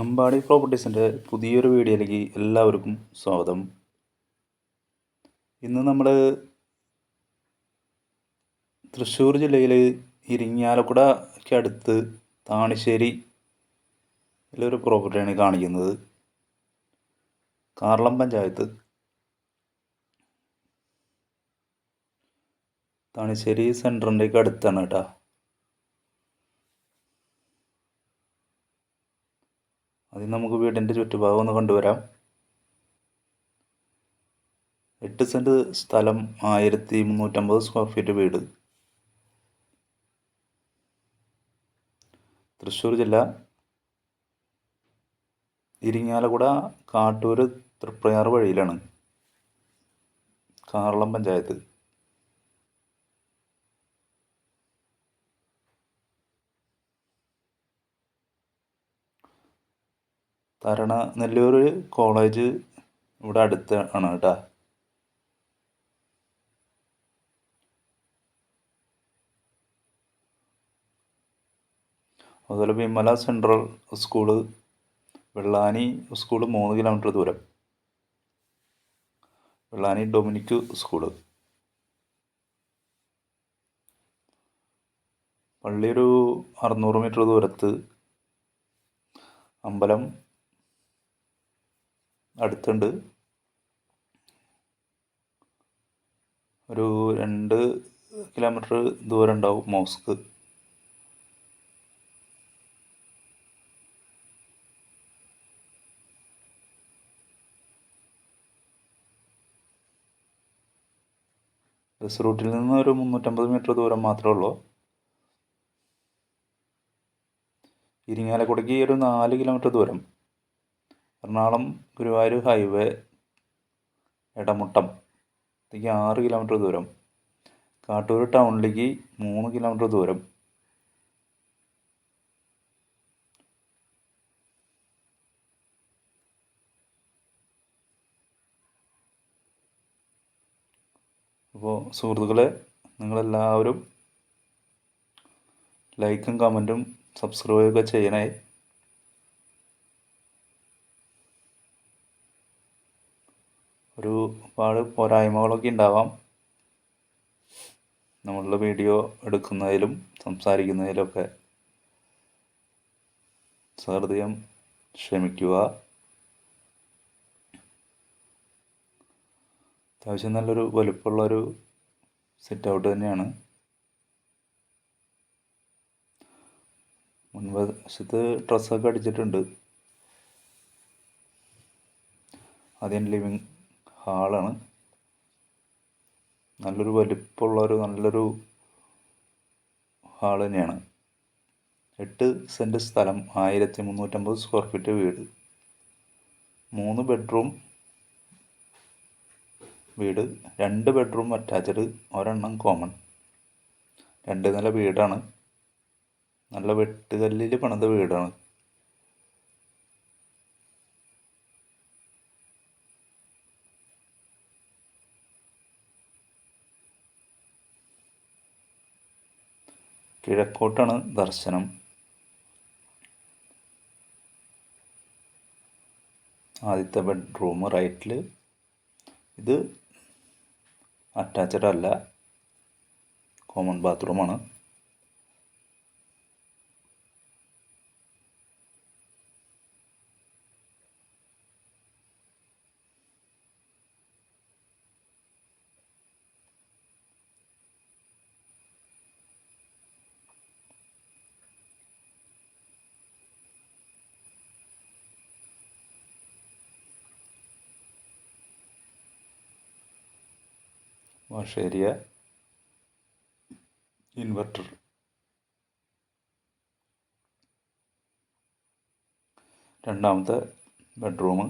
അമ്പാടി പ്രോപ്പർട്ടീസിന്റെ പുതിയൊരു വീഡിയോയിലേക്ക് എല്ലാവർക്കും സ്വാഗതം. ഇന്ന് നമ്മൾ തൃശ്ശൂർ ജില്ലയിൽ ഇരിങ്ങാലക്കുടയ്ക്ക് അടുത്ത് താണിശ്ശേരി ഒരു പ്രോപ്പർട്ടിയാണ് കാണിക്കുന്നത്. കാർളം പഞ്ചായത്ത്. താണിശ്ശേരി സെന്ററിന്റെയൊക്കെ അടുത്താണ് കേട്ടോ. ആദ്യം നമുക്ക് വീടിന്റെ ചുറ്റുഭാഗം ഒന്ന് കണ്ടുവരാം. എട്ട് സെന്റ് സ്ഥലം ആയിരത്തി മുന്നൂറ്റമ്പത് സ്ക്വയർ ഫീറ്റ് വീട്. തൃശ്ശൂർ ജില്ല. ഇരിങ്ങാലക്കുട കാട്ടൂർ തൃപ്രയാർ വഴിയിലാണ്. കാറളം പഞ്ചായത്ത്. തരണ നെല്ലൂർ കോളേജ് ഇവിടെ അടുത്ത് ആണ് കേട്ടോ. അതുപോലെ Vimala central school Vellani school മൂന്ന് കിലോമീറ്റർ ദൂരം. വെള്ളാനി ഡൊമിനിക് സ്കൂൾ പള്ളി ഒരു അറുന്നൂറ് മീറ്റർ ദൂരത്ത് അമ്പലം അടുത്തുണ്ട്. ഒരു രണ്ട് കിലോമീറ്റർ ദൂരം ഉണ്ടാവും മോസ്ക്. ബസ് റൂട്ടിൽ നിന്ന് ഒരു മുന്നൂറ്റമ്പത് മീറ്റർ ദൂരം മാത്രമേ ഉള്ളൂ. ഇരിങ്ങാലക്കുടയ്ക്ക് ഒരു നാല് കിലോമീറ്റർ ദൂരം. എറണാകുളം ഗുരുവായൂർ ഹൈവേ ഇടമുട്ടം ത്തേക്ക് ആറ് കിലോമീറ്റർ ദൂരം. കാട്ടൂർ ടൗണിലേക്ക് മൂന്ന് കിലോമീറ്റർ ദൂരം. അപ്പോൾ സുഹൃത്തുക്കളെ നിങ്ങളെല്ലാവരും ലൈക്കും കമന്റും സബ്സ്ക്രൈബൊക്കെ ചെയ്യണേ. ഒരുപാട് പോരായ്മകളൊക്കെ ഉണ്ടാവാം. നമ്മളുടെ വീഡിയോ എടുക്കുന്നതിലും സംസാരിക്കുന്നതിലും ഒക്കെ സഹൃദയം ക്ഷമിക്കുക. അത്യാവശ്യം നല്ലൊരു വലുപ്പമുള്ളൊരു സെറ്റ് ഔട്ട് തന്നെയാണ്. മുൻവശത്ത് ഡ്രസ്സൊക്കെ അടിച്ചിട്ടുണ്ട്. ആദ്യം ലിവിങ് ഹാളാണ് നല്ലൊരു വലിപ്പമുള്ളൊരു നല്ലൊരു ഹാൾ തന്നെയാണ്. എട്ട് സെന്റ് സ്ഥലം ആയിരത്തി മുന്നൂറ്റമ്പത് സ്ക്വയർ ഫീറ്റ് വീട്. മൂന്ന് ബെഡ്റൂം വീട് രണ്ട് ബെഡ്റൂം അറ്റാച്ച്ഡ് ഒരെണ്ണം കോമൺ രണ്ട് നില വീടാണ്. നല്ല വെട്ടുകല്ലിൽ പണിത വീടാണ്. കിഴക്കോട്ടാണ് ദർശനം. ആദ്യത്തെ ബെഡ്റൂം റൈറ്റിൽ ഇത് അറ്റാച്ച്ഡ് അല്ല കോമൺ ബാത്റൂമാണ്. Wash area inverter. രണ്ടാമത്തെ ബെഡ്റൂം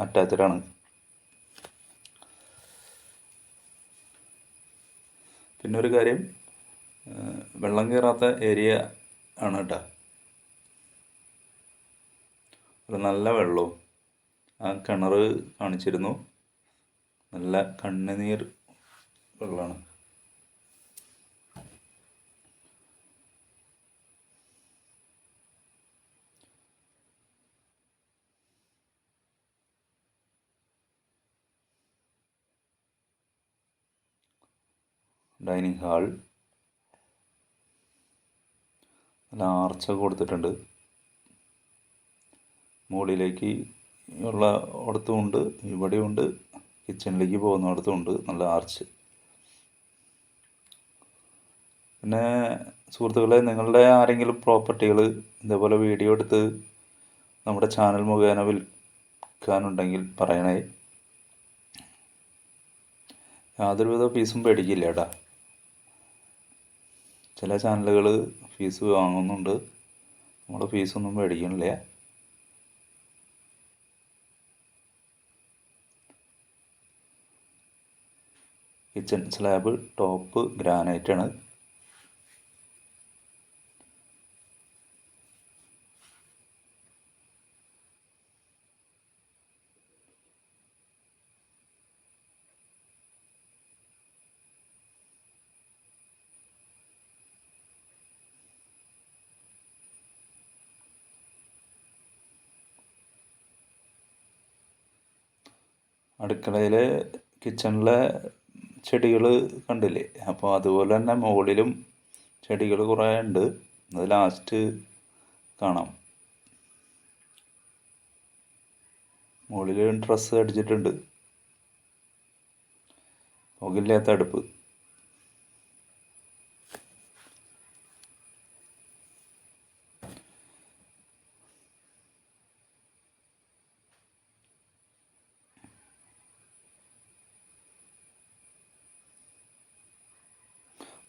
അറ്റാച്ചഡാണ്. പിന്നെ ഒരു കാര്യം വെള്ളം കയറാത്ത ഏരിയ ആണ് കേട്ടോ. ഒരു നല്ല വെള്ളവും ആ കിണർ കാണിച്ചിരുന്നു. നല്ല കണ്ണുനീർ വെള്ളമാണ് ഡൈനിങ് ഹാൾ. നല്ല ആർച്ചൊക്കെ കൊടുത്തിട്ടുണ്ട്. മുകളിലേക്ക് ഉള്ള ഇടത്തുമുണ്ട് ഇവിടെയുണ്ട് കിച്ചണിലേക്ക് പോകുന്നിടത്തുമുണ്ട് നല്ല ആർച്ച്. പിന്നെ സുഹൃത്തുക്കളെ നിങ്ങളുടെ ആരെങ്കിലും പ്രോപ്പർട്ടികൾ ഇതേപോലെ വീഡിയോ എടുത്ത് നമ്മുടെ ചാനൽ മുഖേന വിൽക്കാനുണ്ടെങ്കിൽ പറയണേ. യാതൊരുവിധ ഫീസും പേടിക്കില്ല കേട്ടാ. ചില ചാനലുകൾ ഫീസ് വാങ്ങുന്നുണ്ട്. നമ്മൾ ഫീസൊന്നും മേടിക്കണില്ല കിച്ചൺ സ്ലാബ് ടോപ്പ് ഗ്രാനൈറ്റാണ്. അടുക്കളയിലെ കിച്ചണിലെ ചെടികൾ കണ്ടില്ലേ? അപ്പോൾ അതുപോലെ തന്നെ മുകളിലും ചെടികൾ കുറേ ഉണ്ട്. അത് ലാസ്റ്റ് കാണാം. മുകളിൽ ഡ്രസ്സ് അടിച്ചിട്ടുണ്ട്. പുകയില്ലാത്ത അടുപ്പ്.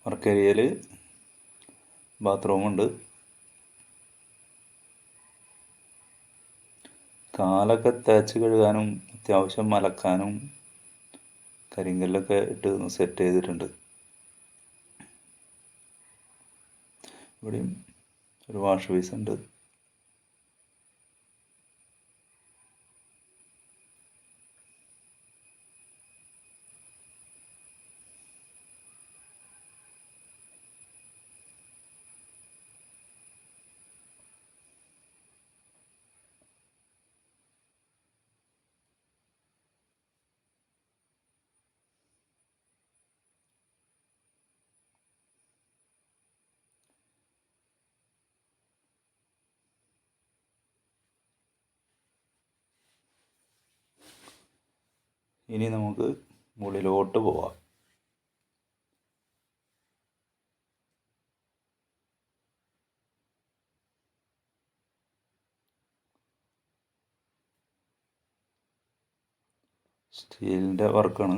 വർക്ക് ഏരിയയിൽ ബാത്റൂമുണ്ട്. കാലൊക്കെ തേച്ച് കഴുകാനും അത്യാവശ്യം മലക്കാനും കരിങ്കല്ലൊക്കെ ഇട്ട് സെറ്റ് ചെയ്തിട്ടുണ്ട്. ഇവിടെയും ഒരു വാഷ് ബേസ് ഉണ്ട്. ഇനി നമുക്ക് മുകളിലോട്ട് പോവാം. സ്റ്റീലിന്റെ വർക്കാണ്.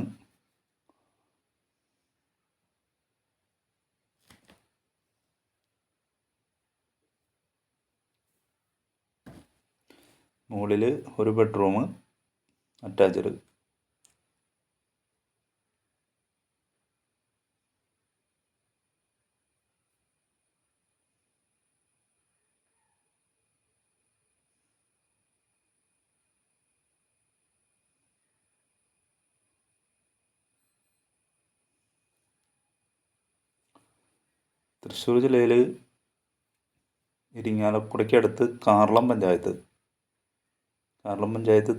മുകളിൽ ഒരു ബെഡ്റൂം അറ്റാച്ച്ഡ്. തൃശ്ശൂർ ജില്ലയിൽ ഇരിങ്ങാലക്കുടയ്ക്ക് അടുത്ത് കാർളം പഞ്ചായത്ത്. കാർളം പഞ്ചായത്ത്